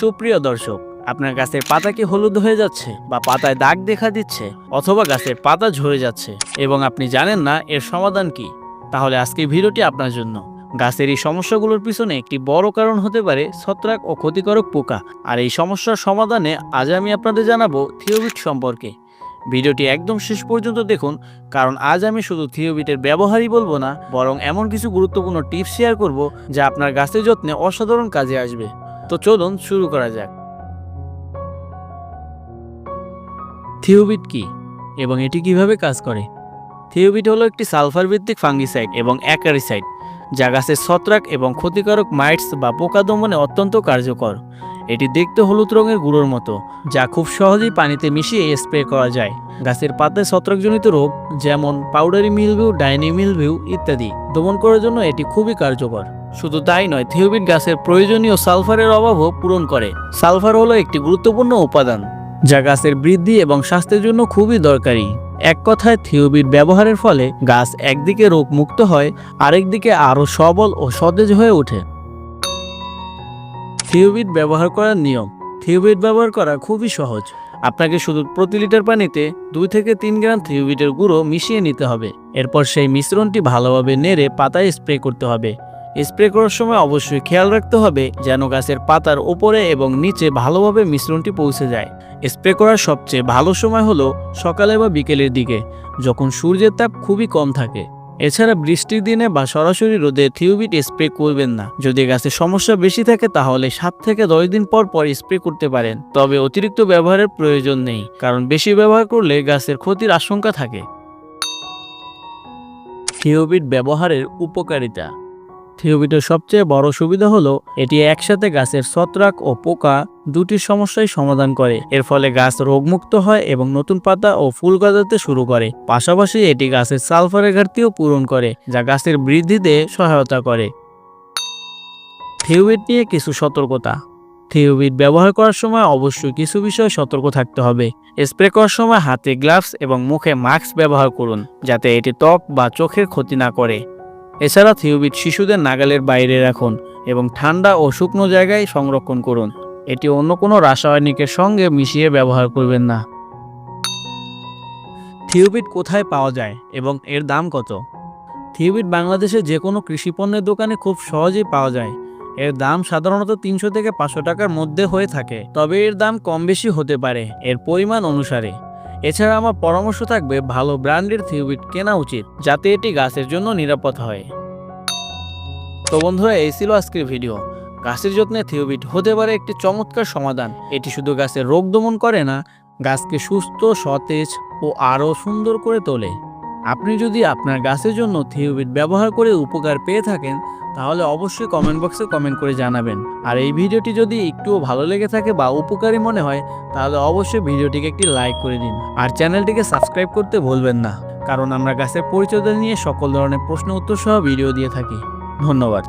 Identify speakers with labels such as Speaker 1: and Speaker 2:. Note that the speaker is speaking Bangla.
Speaker 1: সুপ্রিয় দর্শক, আপনার গাছের পাতা কি হলুদ হয়ে যাচ্ছে বা পাতায় দাগ দেখা দিচ্ছে অথবা গাছের পাতা ঝরে যাচ্ছে এবং আপনি জানেন না এর সমাধান কি? তাহলে আজকে ভিডিওটি আপনার জন্য। গাছের এই সমস্যাগুলোর পিছনে একটি বড় কারণ হতে পারে ছত্রাক ও ক্ষতিকারক পোকা। আর এই সমস্যার সমাধানে আজ আমি আপনাদের জানাব থিওবিট সম্পর্কে। ভিডিওটি একদম শেষ পর্যন্ত দেখুন, কারণ আজ আমি শুধু থিওবিটের ব্যবহারই বলব না, বরং এমন কিছু গুরুত্বপূর্ণ টিপস শেয়ার করব যা আপনার গাছের যত্নে অসাধারণ কাজে আসবে। তো চলুন শুরু করা যাক। থিওবিট কি এবং এটি কীভাবে কাজ করে? থিওবিট হলো একটি সালফার ভিত্তিক ফাঙ্গিসাইড এবং অ্যাকারিসাইড, যা গাছের ছত্রাক এবং ক্ষতিকারক মাইটস বা পোকা দমনে অত্যন্ত কার্যকর। এটি দেখতে হলুদ রঙের গুঁড়োর মতো, যা খুব সহজেই পানিতে মিশিয়ে স্প্রে করা যায়। গাছের পাতায় ছত্রাকজনিত রোগ, যেমন পাউডারি মিলভিউ ডাইনি মিলভিউ ইত্যাদি, দমন করার জন্য এটি খুবই কার্যকর। শুধু তাই নয়, থিওবিট গাছের প্রয়োজনীয় সালফারের অভাবও পূরণ করে। সালফার হলো একটি গুরুত্বপূর্ণ উপাদান, যা গাছের বৃদ্ধি এবং স্বাস্থ্যের জন্য খুবই দরকারি। এক কথায়, থিওবিট ব্যবহারের ফলে গাছ একদিকে রোগ মুক্ত হয়, আরেকদিকে আরও সবল ও সতেজ হয়ে ওঠে। থিওবিট ব্যবহার করার নিয়ম। থিওবিট ব্যবহার করা খুবই সহজ। আপনাকে শুধু প্রতি লিটার পানিতে দুই থেকে তিন গ্রাম থিওবিটের গুঁড়ো মিশিয়ে নিতে হবে। এরপর সেই মিশ্রণটি ভালোভাবে নেড়ে পাতায় স্প্রে করতে হবে। স্প্রে করার সময় অবশ্যই খেয়াল রাখতে হবে যেন গাছের পাতার ওপরে এবং নিচে ভালোভাবে মিশ্রণটি পৌঁছে যায়। স্প্রে করার সবচেয়ে ভালো সময় হলো সকালে বা বিকেলের দিকে, যখন সূর্যের তাপ খুবই কম থাকে। এছাড়া বৃষ্টির দিনে বা সরাসরি রোদে থিওবিট স্প্রে করবেন না। যদি গাছে সমস্যা বেশি থাকে, তাহলে সাত থেকে দশ দিন পর পর স্প্রে করতে পারেন। তবে অতিরিক্ত ব্যবহারের প্রয়োজন নেই, কারণ বেশি ব্যবহার করলে গাছের ক্ষতির আশঙ্কা থাকে। থিওবিট ব্যবহারের উপকারিতা। থিওবিটের সবচেয়ে বড় সুবিধা হলো, এটি একসাথে গাছের ছত্রাক ও পোকা দুটি সমস্যাই সমাধান করে। এর ফলে গাছ রোগমুক্ত হয় এবং নতুন পাতা ও ফুল গজাতে শুরু করে। পাশাপাশি এটি গাছের সালফারের ঘাটতিও পূরণ করে, যা গাছের বৃদ্ধিতে সহায়তা করে। থিওবিট নিয়ে কিছু সতর্কতা। থিওবিট ব্যবহার করার সময় অবশ্যই কিছু বিষয়ে সতর্ক থাকতে হবে। স্প্রে করার সময় হাতে গ্লাভস এবং মুখে মাস্ক ব্যবহার করুন, যাতে এটি ত্বক বা চোখের ক্ষতি না করে। এছাড়া থিওবিট শিশুদের নাগালের বাইরে রাখুন এবং ঠান্ডা ও শুকনো জায়গায় সংরক্ষণ করুন। এটি অন্য কোনো রাসায়নিকের সঙ্গে মিশিয়ে ব্যবহার করবেন না। থিওবিট কোথায় পাওয়া যায় এবং এর দাম কত? থিওবিট বাংলাদেশে যে কোনো কৃষি পণ্যের দোকানে খুব সহজেই পাওয়া যায়। এর দাম সাধারণত তিনশো থেকে পাঁচশো টাকার মধ্যে হয়ে থাকে, তবে এর দাম কম বেশি হতে পারে, এর পরিমাণ অনুসারে। এছাড়া আমার পরামর্শ থাকবে ভালো ব্র্যান্ডের থিউবিট কেনা উচিত, যাতে এটি গাছের জন্য নিরাপদ হয়। তো বন্ধুরা, এই ছিল আজকের ভিডিও। গাছের যত্নে থিওবিট হতে পারে একটি চমৎকার সমাধান। এটি শুধু গাছের রোগ দমন করে না, গাছকে সুস্থ, সতেজ ও আরও সুন্দর করে তোলে। আপনি যদি আপনার গাছের জন্য থিওবিট ব্যবহার করে উপকার পেয়ে থাকেন, তাহলে অবশ্যই কমেন্ট বক্সে কমেন্ট করে জানাবেন। আর এই ভিডিওটি যদি একটুও ভালো লেগে থাকে বা উপকারী মনে হয়, তাহলে অবশ্যই ভিডিওটিকে একটি লাইক করে দিন। আর চ্যানেলটিকে সাবস্ক্রাইব করতে ভুলবেন না, কারণ আমরা গাছের পরিচর্যা নিয়ে সকল ধরনের প্রশ্ন উত্তর সহ ভিডিও দিয়ে থাকি। ধন্যবাদ।